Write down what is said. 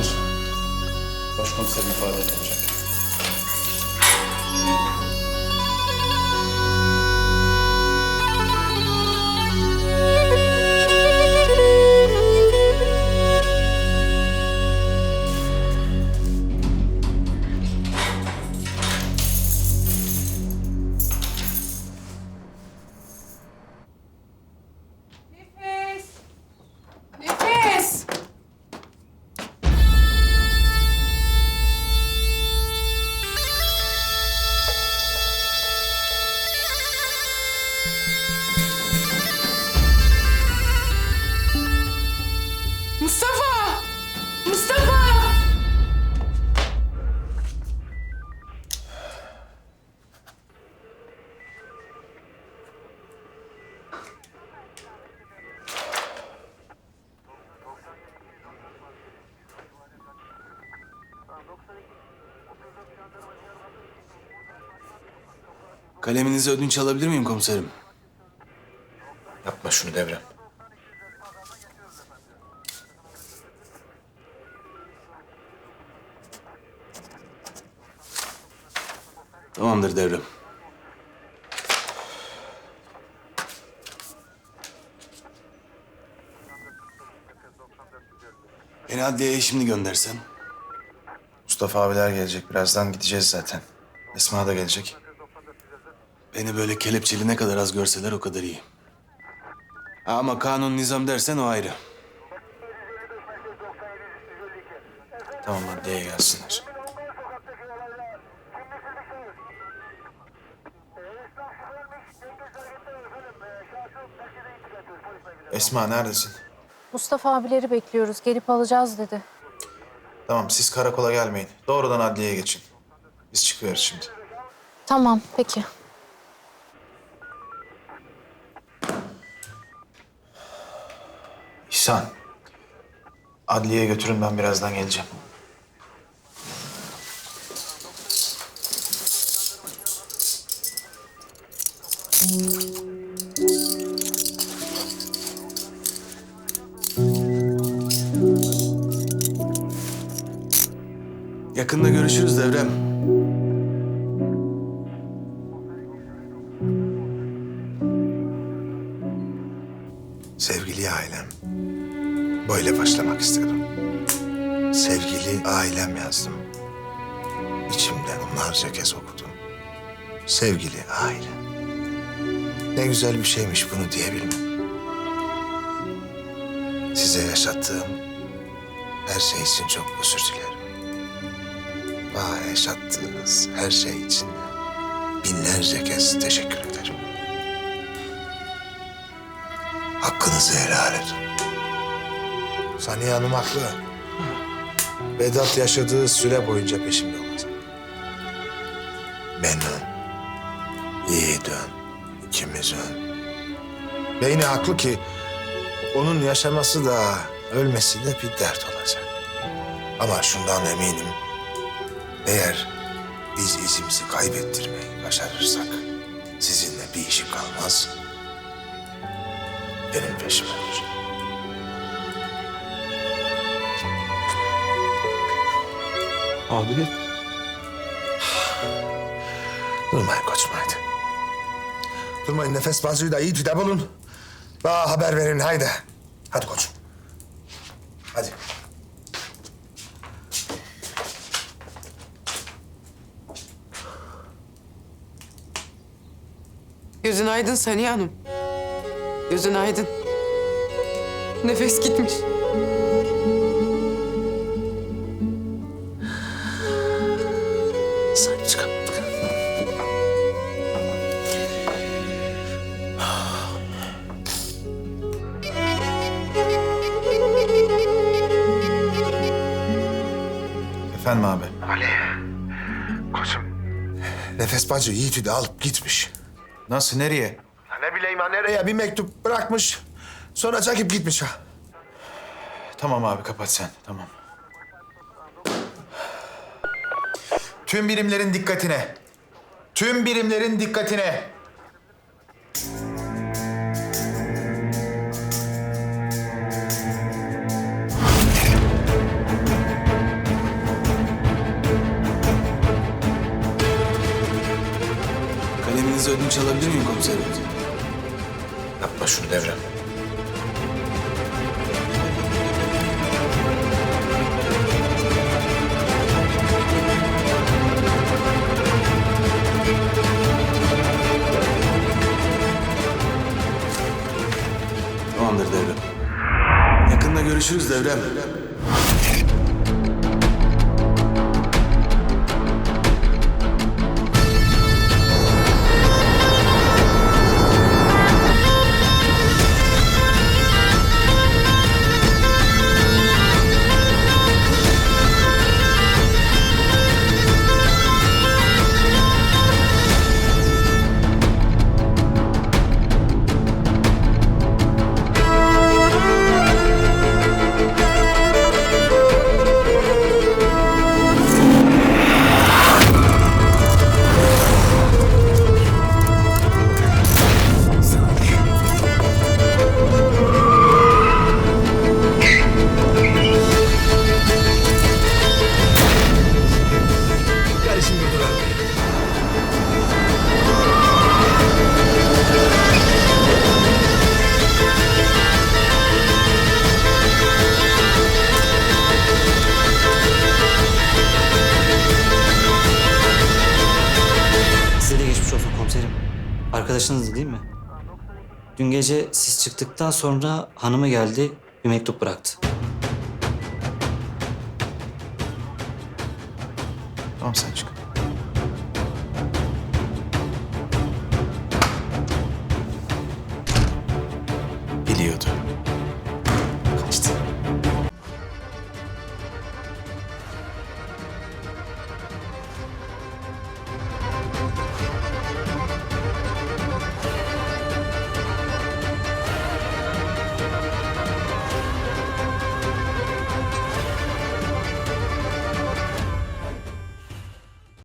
Hazır. Başkomiserim ifade edecek. Kaleminizi ödünç alabilir miyim komiserim? Yapma şunu Devrem. Tamamdır devrim. Beni adliyeye şimdi göndersen. Mustafa abiler gelecek. Birazdan gideceğiz zaten. Esma da gelecek. Beni böyle kelepçeli ne kadar az görseler o kadar iyi. Ama kanun nizam dersen o ayrı. Tamam adliyeye gelsinler. Esma neredesin? Mustafa abileri bekliyoruz. Gelip alacağız dedi. Tamam siz karakola gelmeyin. Doğrudan adliyeye geçin. Biz çıkıyoruz şimdi. Tamam, peki. Adliyeye götürün ben birazdan geleceğim. Yakında görüşürüz devrem. Böyle başlamak istedim. Sevgili ailem yazdım. İçimde onlarca kez okudum. Sevgili ailem. Ne güzel bir şeymiş bunu diyebilmem. Size yaşattığım her şey için çok özür dilerim. Bana yaşattığınız her şey için binlerce kez teşekkür ederim. Hakkınızı helal edin. Saniye Hanım haklı. Vedat yaşadığı süre boyunca peşimde olacak. Benim, Yiğit'in, ikimizin. Ve yine haklı ki onun yaşaması da ölmesi de bir dert olacak. Ama şundan eminim. Eğer biz izimizi kaybettirmeyi başarırsak sizinle bir işi kalmaz. Benim peşime düşer. Abi? Durmayın koçum haydi. Durmayın nefes bazıyı da iyi de bulun. Bana haber verin haydi. Hadi koçum. Hadi. Gözün aydın Saniye Hanım. Gözün aydın. Nefes gitmiş. Çıkalım. Efendim abi. Ali. Koçum. Nefes bacı Yiğit'i de alıp gitmiş. Nasıl nereye? Ne bileyim ha nereye bir mektup bırakmış. Sonra çekip gitmiş ha. Tamam abi kapat sen. Tamam. Tüm birimlerin dikkatine. Tüm birimlerin dikkatine. Kaleminizi ödünç alabilir miyim komiserim? Yapma şunu Devrem. Görüşürüz Devrem. Arkadaşınızdı değil mi? Dün gece siz çıktıktan sonra hanımı geldi, bir mektup bıraktı. Tamam sen çık.